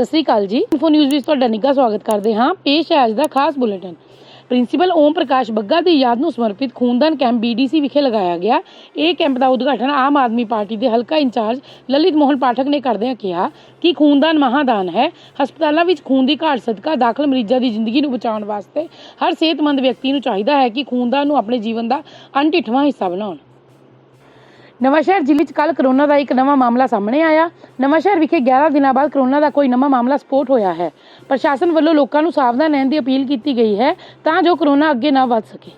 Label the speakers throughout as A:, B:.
A: ਸਤਿ ਸ੍ਰੀ ਅਕਾਲ ਜੀ। Info news ਵਿੱਚ ਤੁਹਾਡਾ ਨਿੱਘਾ ਸਵਾਗਤ ਕਰਦੇ ਹਾਂ। ਪੇਸ਼ ਹੈ ਅੱਜ ਦਾ ਖਾਸ ਬੁਲੇਟਿਨ। ਪ੍ਰਿੰਸੀਪਲ ਓਮ ਪ੍ਰਕਾਸ਼ ਬੱਗਾ ਦੀ ਯਾਦ ਨੂੰ ਸਮਰਪਿਤ ਖੂਨਦਾਨ ਕੈਂਪ ਬੀਡੀਸੀ ਵਿਖੇ ਲਗਾਇਆ ਗਿਆ। ਇਹ ਕੈਂਪ ਦਾ ਉਦਘਾਟਨ ਆਮ ਆਦਮੀ ਪਾਰਟੀ ਦੇ ਹਲਕਾ ਇੰਚਾਰਜ ਲਲਿਤ ਮੋਹਨ ਪਾਠਕ ਨੇ ਕਰਦਿਆਂ ਕਿਹਾ ਕਿ ਖੂਨਦਾਨ ਮਹਾਦਾਨ ਹੈ। ਹਸਪਤਾਲਾਂ ਵਿੱਚ ਖੂਨ ਦੀ ਘਾਟ ਸਦਕਾ ਦਾਖਲ ਮਰੀਜ਼ਾਂ ਦੀ ਜ਼ਿੰਦਗੀ ਨੂੰ ਬਚਾਉਣ ਵਾਸਤੇ ਹਰ ਸਿਹਤਮੰਦ ਵਿਅਕਤੀ ਨੂੰ ਚਾਹੀਦਾ ਹੈ ਕਿ ਖੂਨਦਾਨ ਨੂੰ ਆਪਣੇ ਜੀਵਨ ਦਾ ਅਣਢਿੱਠਵਾਂ ਹਿੱਸਾ ਬਣਾਉਣ। ਨਵਾਂਸ਼ਹਿਰ ਜ਼ਿਲ੍ਹੇ 'ਚ ਕੱਲ ਕਰੋਨਾ ਦਾ ਇੱਕ ਨਵਾਂ ਮਾਮਲਾ ਸਾਹਮਣੇ ਆਇਆ। ਨਵਾਂਸ਼ਹਿਰ ਵਿਖੇ 11 ਦਿਨਾਂ ਬਾਅਦ ਕਰੋਨਾ ਦਾ ਕੋਈ ਨਵਾਂ ਮਾਮਲਾ ਸਪੋਰਟ ਹੋਇਆ ਹੈ। ਪ੍ਰਸ਼ਾਸਨ ਵੱਲੋਂ ਲੋਕਾਂ ਨੂੰ ਸਾਵਧਾਨ ਰਹਿਣ ਦੀ ਅਪੀਲ ਕੀਤੀ ਗਈ ਹੈ ਤਾਂ ਜੋ ਕਰੋਨਾ ਅੱਗੇ ਨਾ ਵੱਧ ਸਕੇ।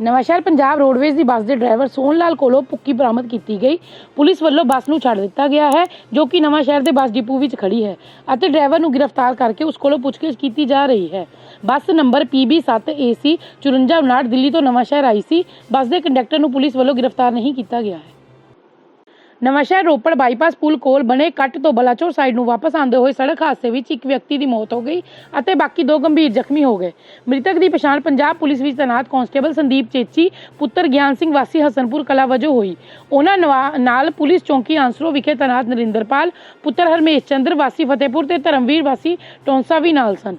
A: ਨਵਾਂਸ਼ਹਿਰ ਪੰਜਾਬ ਰੋਡਵੇਜ਼ ਦੀ ਬੱਸ ਦੇ ਡਰਾਈਵਰ ਸੋਹਣ ਲਾਲ ਕੋਲੋਂ ਪੁੱਕੀ ਬਰਾਮਦ ਕੀਤੀ ਗਈ। ਪੁਲਿਸ ਵੱਲੋਂ ਬੱਸ ਨੂੰ ਛੱਡ ਦਿੱਤਾ ਗਿਆ ਹੈ, ਜੋ ਕਿ ਨਵਾਂਸ਼ਹਿਰ ਦੇ ਬੱਸ ਡਿਪੂ ਵਿੱਚ ਖੜੀ ਹੈ ਅਤੇ ਡਰਾਈਵਰ ਨੂੰ ਗ੍ਰਿਫਤਾਰ ਕਰਕੇ ਉਸ ਕੋਲੋਂ ਪੁੱਛਗਿੱਛ ਕੀਤੀ ਜਾ ਰਹੀ ਹੈ। ਬੱਸ ਨੰਬਰ PB7AC 5459 ਦਿੱਲੀ ਤੋਂ ਨਵਾਂਸ਼ਹਿਰ ਆਈ ਸੀ। ਬੱਸ ਦੇ ਕੰਡਕਟਰ ਨੂੰ ਪੁਲਿਸ ਵੱਲੋਂ ਗ੍ਰਿਫਤਾਰ ਨਹੀਂ ਕੀਤਾ ਗਿਆ ਹੈ। ਨਵਾਂਸ਼ਹਿਰ ਰੋਪੜ ਬਾਈਪਾਸ ਪੁਲ ਕੋਲ ਬਣੇ ਕੱਟ ਤੋਂ ਬਲਾਚੌਰ ਸਾਈਡ ਨੂੰ ਵਾਪਸ ਆਉਂਦੇ ਹੋਏ ਸੜਕ ਹਾਦਸੇ ਵਿੱਚ ਇੱਕ ਵਿਅਕਤੀ ਦੀ ਮੌਤ ਹੋ ਗਈ ਅਤੇ ਬਾਕੀ ਦੋ ਗੰਭੀਰ ਜ਼ਖਮੀ ਹੋ ਗਏ। ਮ੍ਰਿਤਕ ਦੀ ਪਛਾਣ ਪੰਜਾਬ ਪੁਲਿਸ ਵਿੱਚ ਤੈਨਾਤ ਕਾਂਸਟੇਬਲ ਸੰਦੀਪ ਚੇਚੀ, ਪੁੱਤਰ ਗਿਆਨ ਸਿੰਘ ਵਾਸੀ ਹਸਨਪੁਰ ਕਲਾ ਵਜੋਂ ਹੋਈ। ਉਹਨਾਂ ਨਵਾ- ਨਾਲ ਪੁਲਿਸ ਚੌਂਕੀ ਆਂਸਰੋ ਵਿਖੇ ਤੈਨਾਤ ਨਰਿੰਦਰਪਾਲ, ਪੁੱਤਰ ਹਰਮੇਸ਼ ਚੰਦਰ ਵਾਸੀ ਫਤਿਹਪੁਰ ਤੇ ਧਰਮਵੀਰ ਵਾਸੀ ਟੌਂਸਾ ਵੀ ਨਾਲ ਸਨ।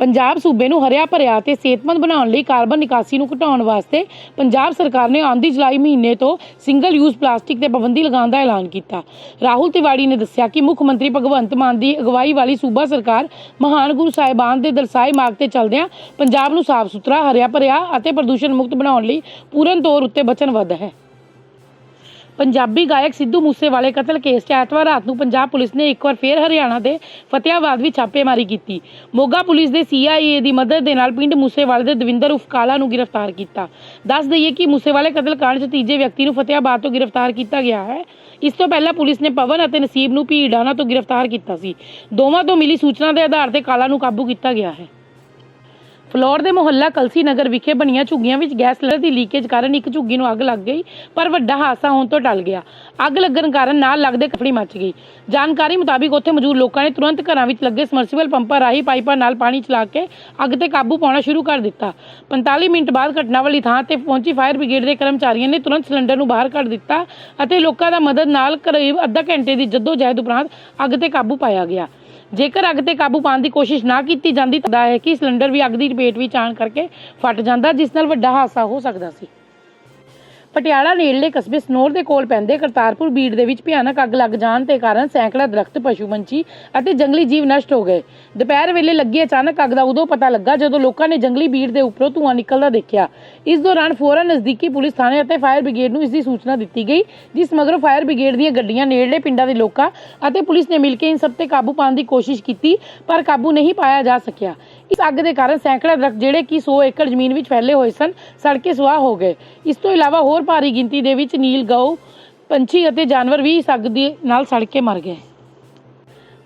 A: ਪੰਜਾਬ ਸੂਬੇ ਨੂੰ ਹਰਿਆ ਭਰਿਆ ਤੇ ਸਿਹਤਮੰਦ ਬਣਾਉਣ ਲਈ ਕਾਰਬਨ ਨਿਕਾਸੀ ਨੂੰ ਘਟਾਉਣ ਵਾਸਤੇ ਪੰਜਾਬ ਸਰਕਾਰ ਨੇ ਆਉਂਦੀ ਜੁਲਾਈ ਮਹੀਨੇ ਤੋਂ ਸਿੰਗਲ ਯੂਜ਼ ਪਲਾਸਟਿਕ ਤੇ ਪਾਬੰਦੀ ਲਗਾਉਣ ਦਾ ਐਲਾਨ ਕੀਤਾ। ਰਾਹੁਲ ਤਿਵਾੜੀ ਨੇ ਦੱਸਿਆ ਕਿ ਮੁੱਖ ਮੰਤਰੀ ਭਗਵੰਤ ਮਾਨ ਦੀ ਅਗਵਾਈ ਵਾਲੀ ਸੂਬਾ ਸਰਕਾਰ ਮਹਾਨ ਗੁਰੂ ਸਾਹਿਬਾਨ ਦੇ ਦਰਸਾਏ ਮਾਰਗ ਤੇ ਚੱਲਦਿਆਂ ਪੰਜਾਬ ਨੂੰ ਸਾਫ਼ ਸੁਥਰਾ, ਹਰਿਆ ਭਰਿਆ ਅਤੇ ਪ੍ਰਦੂਸ਼ਣ ਮੁਕਤ ਬਣਾਉਣ ਲਈ ਪੂਰਨ ਤੌਰ ਉੱਤੇ ਵਚਨਬੱਧ ਹੈ। ਪੰਜਾਬੀ ਗਾਇਕ ਸਿੱਧੂ ਮੂਸੇਵਾਲੇ ਕਤਲ ਕੇਸ 'ਚ ਐਤਵਾਰ ਰਾਤ ਨੂੰ ਪੰਜਾਬ ਪੁਲਿਸ ਨੇ ਇੱਕ ਵਾਰ ਫੇਰ ਹਰਿਆਣਾ ਦੇ ਫਤਿਆਬਾਦ ਵਿੱਚ ਛਾਪੇਮਾਰੀ ਕੀਤੀ। ਮੋਗਾ ਪੁਲਿਸ ਦੇ CIA ਦੀ ਮਦਦ ਦੇ ਨਾਲ ਪਿੰਡ ਮੂਸੇਵਾਲੇ ਦੇ ਦਵਿੰਦਰ ਉਫ ਕਾਲਾ ਨੂੰ ਗ੍ਰਿਫਤਾਰ ਕੀਤਾ। ਦੱਸ ਦਈਏ ਕਿ ਮੂਸੇਵਾਲੇ ਕਤਲ ਕਾਂਡ 'ਚ ਤੀਜੇ ਵਿਅਕਤੀ ਨੂੰ ਫਤਿਆਬਾਦ ਤੋਂ ਗ੍ਰਿਫਤਾਰ ਕੀਤਾ ਗਿਆ ਹੈ। ਇਸ ਤੋਂ ਪਹਿਲਾਂ ਪੁਲਿਸ ਨੇ ਪਵਨ ਅਤੇ ਨਸੀਬ ਨੂੰ ਭੀੜਾਣਾ ਤੋਂ ਗ੍ਰਿਫਤਾਰ ਕੀਤਾ ਸੀ। ਦੋਵਾਂ ਤੋਂ ਮਿਲੀ ਸੂਚਨਾ ਦੇ ਆਧਾਰ ਤੇ ਕਾਲਾ ਨੂੰ ਕਾਬੂ ਕੀਤਾ ਗਿਆ ਹੈ। ਫਲੋਰ ਦੇ ਮੁਹੱਲਾ ਕਲਸੀ ਨਗਰ ਵਿਖੇ ਬਣੀਆਂ ਝੁੱਗੀਆਂ ਵਿੱਚ ਗੈਸ ਸਿਲੰਡਰ ਦੀ ਲੀਕੇਜ ਕਾਰਨ ਇੱਕ ਝੁੱਗੀ ਨੂੰ ਅੱਗ ਲੱਗ ਗਈ, ਪਰ ਵੱਡਾ ਹਾਦਸਾ ਹੋਣ ਤੋਂ ਟਲ ਗਿਆ। ਅੱਗ ਲੱਗਣ ਕਾਰਨ ਨਾਲ ਲੱਗਦੇ ਕਫੜੀ ਮੱਚ ਗਈ। ਜਾਣਕਾਰੀ ਮੁਤਾਬਿਕ ਉੱਥੇ ਮੌਜੂਦ ਲੋਕਾਂ ਨੇ ਤੁਰੰਤ ਘਰਾਂ ਵਿੱਚ ਲੱਗੇ ਸਮਰਸੀਬਲ ਪੰਪਾਂ ਰਾਹੀਂ ਪਾਈਪਾਂ ਨਾਲ ਪਾਣੀ ਚਲਾ ਕੇ ਅੱਗ ਤੇ ਕਾਬੂ ਪਾਉਣਾ ਸ਼ੁਰੂ ਕਰ ਦਿੱਤਾ। 45 ਮਿੰਟ ਬਾਅਦ ਘਟਨਾ ਵਾਲੀ ਥਾਂ ਤੇ ਪਹੁੰਚੀ ਫਾਇਰ ਬ੍ਰਿਗੇਡ ਦੇ ਕਰਮਚਾਰੀਆਂ ਨੇ ਤੁਰੰਤ ਸਿਲੰਡਰ ਨੂੰ ਬਾਹਰ ਕੱਢ ਦਿੱਤਾ ਅਤੇ ਲੋਕਾਂ ਦਾ ਮਦਦ ਨਾਲ ਕਰੀਬ ਅੱਧਾ ਘੰਟੇ ਦੀ ਜਹਿਦ ਉਪਰੰਤ ਅੱਗ ਤੇ ਕਾਬੂ ਪਾਇਆ ਗਿਆ। ਜੇਕਰ ਅੱਗ ਤੇ ਕਾਬੂ ਪਾਉਣ ਦੀ ਕੋਸ਼ਿਸ਼ ਨਾ ਕੀਤੀ ਜਾਂਦੀ ਤਾਂ ਹੈ ਕਿ ਸਿਲੰਡਰ ਵੀ ਅੱਗ ਦੀ ਲਪੇਟ ਵਿੱਚ ਆਣ ਕਰਕੇ ਫਟ ਜਾਂਦਾ, ਜਿਸ ਨਾਲ ਵੱਡਾ ਹਾਦਸਾ ਹੋ ਸਕਦਾ ਸੀ। ਪਟਿਆਲਾ ਨੇੜਲੇ ਕਸਬੇ ਸਨੋਰ ਦੇ ਕੋਲ ਪੈਂਦੇ ਕਰਤਾਰਪੁਰ ਬੀੜ ਦੇ ਵਿੱਚ ਭਿਆਨਕ ਅੱਗ ਲੱਗ ਜਾਣ ਦੇ ਕਾਰਨ ਸੈਂਕੜਾ ਦਰਖਤ, ਪਸ਼ੂ ਪੰਛੀ ਅਤੇ ਜੰਗਲੀ ਜੀਵ ਨਸ਼ਟ ਹੋ ਗਏ। ਦੁਪਹਿਰ ਵੇਲੇ ਲੱਗੀ ਅਚਾਨਕ ਅੱਗ ਦਾ ਉਦੋਂ ਪਤਾ ਲੱਗਾ ਜਦੋਂ ਲੋਕਾਂ ਨੇ ਜੰਗਲੀ ਬੀੜ ਦੇ ਉੱਪਰੋਂ ਧੂੰਆਂ ਨਿਕਲਦਾ ਦੇਖਿਆ। ਇਸ ਦੌਰਾਨ ਫੌਰਨ ਨਜ਼ਦੀਕੀ ਪੁਲਿਸ ਥਾਣੇ ਅਤੇ ਫਾਇਰ ਬ੍ਰਿਗੇਡ ਨੂੰ ਇਸ ਦੀ ਸੂਚਨਾ ਦਿੱਤੀ ਗਈ, ਜਿਸ ਮਗਰੋਂ ਫਾਇਰ ਬ੍ਰਿਗੇਡ ਦੀਆਂ ਗੱਡੀਆਂ ਨੇੜਲੇ ਪਿੰਡਾਂ ਦੇ ਲੋਕਾਂ ਅਤੇ ਪੁਲਿਸ ਨੇ ਮਿਲ ਕੇ ਇਨ ਸਭ ਤੇ ਕਾਬੂ ਪਾਉਣ ਦੀ ਕੋਸ਼ਿਸ਼ ਕੀਤੀ, ਪਰ ਕਾਬੂ ਨਹੀਂ ਪਾਇਆ ਜਾ ਸਕਿਆ। ਇਸ ਅੱਗ ਦੇ ਕਾਰਨ ਸੈਂਕੜਾ ਦਰਖਤ ਜਿਹੜੇ ਕਿ 100 ਏਕੜ ਜ਼ਮੀਨ ਵਿੱਚ ਫੈਲੇ ਹੋਏ ਸਨ, ਸੜ ਕੇ ਸੁਆਹ ਹੋ ਗਏ। ਇਸ ਤੋਂ ਇਲਾਵਾ ਹੋਰ ਭਾਰੀ ਗਿਣਤੀ ਦੇ ਵਿੱਚ ਨੀਲ ਗਊ, ਪੰਛੀ ਅਤੇ ਜਾਨਵਰ ਵੀ ਇਸ ਅੱਗ ਦੇ ਨਾਲ ਸੜ ਕੇ ਮਰ ਗਏ।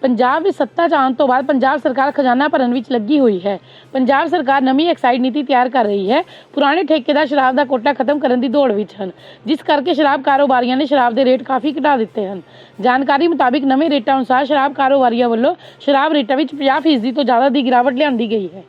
A: ਪੰਜਾਬ ਵਿੱਚ ਸੱਤਾ 'ਚ ਆਉਣ ਤੋਂ ਬਾਅਦ ਪੰਜਾਬ ਸਰਕਾਰ ਖਜ਼ਾਨਾ ਭਰਨ ਵਿੱਚ ਲੱਗੀ ਹੋਈ ਹੈ। ਪੰਜਾਬ ਸਰਕਾਰ ਨਵੀਂ ਐਕਸਾਈਜ਼ ਨੀਤੀ ਤਿਆਰ ਕਰ ਰਹੀ ਹੈ। ਪੁਰਾਣੇ ਠੇਕੇਦਾਰ ਸ਼ਰਾਬ ਦਾ ਕੋਟਾ ਖਤਮ ਕਰਨ ਦੀ ਦੌੜ ਵਿੱਚ ਹਨ। ਜਿਸ ਕਰਕੇ ਸ਼ਰਾਬ ਕਾਰੋਬਾਰੀਆਂ ਨੇ ਸ਼ਰਾਬ ਦੇ ਰੇਟ ਕਾਫੀ ਘਟਾ ਦਿੱਤੇ ਹਨ। ਜਾਣਕਾਰੀ ਮੁਤਾਬਿਕ ਨਵੇਂ ਰੇਟਾਂ ਅਨੁਸਾਰ ਸ਼ਰਾਬ ਕਾਰੋਬਾਰੀਆਂ ਵੱਲੋਂ ਸ਼ਰਾਬ ਰੇਟਾਂ ਵਿੱਚ 50% ਤੋਂ ਜ਼ਿਆਦਾ ਦੀ ਗਿਰਾਵਟ ਲਿਆਂਦੀ ਗਈ ਹੈ।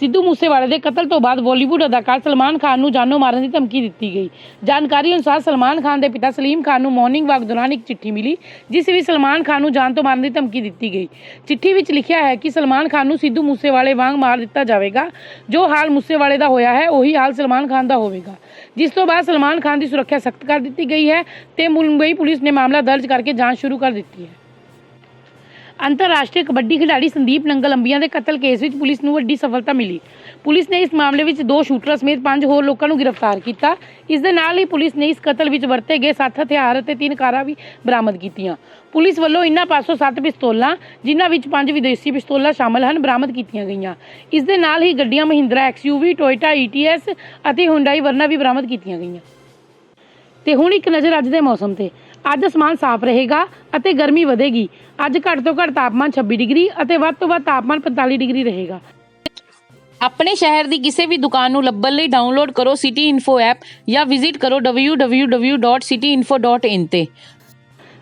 A: ਸਿੱਧੂ ਮੂਸੇਵਾਲੇ ਦੇ ਕਤਲ ਤੋਂ ਬਾਅਦ ਬਾਲੀਵੁੱਡ ਅਦਾਕਾਰ ਸਲਮਾਨ ਖਾਨ ਨੂੰ ਜਾਨੋਂ ਮਾਰਨ ਦੀ ਧਮਕੀ ਦਿੱਤੀ ਗਈ। ਜਾਣਕਾਰੀ ਅਨੁਸਾਰ ਸਲਮਾਨ ਖਾਨ ਦੇ ਪਿਤਾ ਸਲੀਮ ਖਾਨ ਨੂੰ ਮਾਰਨਿੰਗ ਵਾਕ ਦੌਰਾਨ ਇੱਕ ਚਿੱਠੀ ਮਿਲੀ, ਜਿਸ ਵਿੱਚ ਸਲਮਾਨ ਖਾਨ ਨੂੰ ਜਾਨ ਤੋਂ ਮਾਰਨ ਦੀ ਧਮਕੀ ਦਿੱਤੀ ਗਈ। ਚਿੱਠੀ ਵਿੱਚ ਲਿਖਿਆ ਹੈ ਕਿ ਸਲਮਾਨ ਖਾਨ ਨੂੰ ਸਿੱਧੂ ਮੂਸੇਵਾਲੇ ਵਾਂਗ ਮਾਰ ਦਿੱਤਾ ਜਾਵੇਗਾ। ਜੋ ਹਾਲ ਮੂਸੇਵਾਲੇ ਦਾ ਹੋਇਆ ਹੈ, ਉਹੀ ਹਾਲ ਸਲਮਾਨ ਖਾਨ ਦਾ ਹੋਵੇਗਾ। ਜਿਸ ਤੋਂ ਬਾਅਦ ਸਲਮਾਨ ਖਾਨ ਦੀ ਸੁਰੱਖਿਆ ਸਖਤ ਕਰ ਦਿੱਤੀ ਗਈ ਹੈ ਤੇ ਮੁੰਬਈ ਪੁਲਿਸ ਨੇ ਮਾਮਲਾ ਦਰਜ ਕਰਕੇ ਜਾਂਚ ਸ਼ੁਰੂ ਕਰ ਦਿੱਤੀ ਹੈ। ਅੰਤਰਰਾਸ਼ਟਰੀ ਕਬੱਡੀ ਖਿਡਾਰੀ ਸੰਦੀਪ ਨੰਗਲ ਅੰਬੀਆਂ ਦੇ ਕਤਲ ਕੇਸ ਵਿੱਚ ਪੁਲਿਸ ਨੂੰ ਵੱਡੀ ਸਫਲਤਾ ਮਿਲੀ। ਪੁਲਿਸ ਨੇ ਇਸ ਮਾਮਲੇ ਵਿੱਚ ਦੋ ਸ਼ੂਟਰਾਂ ਸਮੇਤ ਪੰਜ ਹੋਰ ਲੋਕਾਂ ਨੂੰ ਗ੍ਰਿਫਤਾਰ ਕੀਤਾ। ਇਸ ਦੇ ਨਾਲ ਹੀ ਪੁਲਿਸ ਨੇ ਇਸ ਕਤਲ ਵਿੱਚ ਵਰਤੇ ਗਏ ਸੱਤ ਹਥਿਆਰ ਅਤੇ ਤਿੰਨ ਕਾਰਾਂ ਵੀ ਬਰਾਮਦ ਕੀਤੀਆਂ। ਪੁਲਿਸ ਵੱਲੋਂ ਇਨ੍ਹਾਂ ਪਾਸੋਂ ਸੱਤ ਪਿਸਤੌਲਾਂ, ਜਿਨ੍ਹਾਂ ਵਿੱਚ ਪੰਜ ਵਿਦੇਸ਼ੀ ਪਿਸਤੌਲਾਂ ਸ਼ਾਮਲ ਹਨ, ਬਰਾਮਦ ਕੀਤੀਆਂ ਗਈਆਂ। ਇਸ ਦੇ ਨਾਲ ਹੀ ਗੱਡੀਆਂ ਮਹਿੰਦਰਾ ਐਕਸਯੂਵੀ ਟੋਇਟਾ ਈਟੀਐਸ ਅਤੇ ਹੁੰਡਾਈ ਵਰਨਾ ਵੀ ਬਰਾਮਦ ਕੀਤੀਆਂ ਗਈਆਂ। ਤੇ ਹੁਣ ਇੱਕ ਨਜ਼ਰ ਅੱਜ ਦੇ ਮੌਸਮ ਤੇ। ਅੱਜ ਅਸਮਾਨ ਸਾਫ਼ ਰਹੇਗਾ ਅਤੇ ਗਰਮੀ ਵਧੇਗੀ। ਅੱਜ ਘੱਟ ਤੋਂ ਘੱਟ ਤਾਪਮਾਨ 26 ਡਿਗਰੀ ਅਤੇ ਵੱਧ ਤੋਂ ਵੱਧ ਤਾਪਮਾਨ 45 ਡਿਗਰੀ ਰਹੇਗਾ।
B: ਆਪਣੇ ਸ਼ਹਿਰ ਦੀ ਕਿਸੇ ਵੀ ਦੁਕਾਨ ਨੂੰ ਲੱਭਣ ਲਈ ਡਾਊਨਲੋਡ ਕਰੋ ਸਿਟੀ ਇਨਫੋ ਐਪ ਜਾਂ ਵਿਜ਼ਿਟ ਕਰੋ www.cityinfo.in ਤੇ।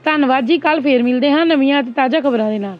A: ਧੰਨਵਾਦ ਜੀ ਕੱਲ ਫੇਰ ਮਿਲਦੇ ਹਾਂ ਨਵੀਆਂ ਅਤੇ ਤਾਜ਼ਾ ਖਬਰਾਂ ਦੇ ਨਾਲ।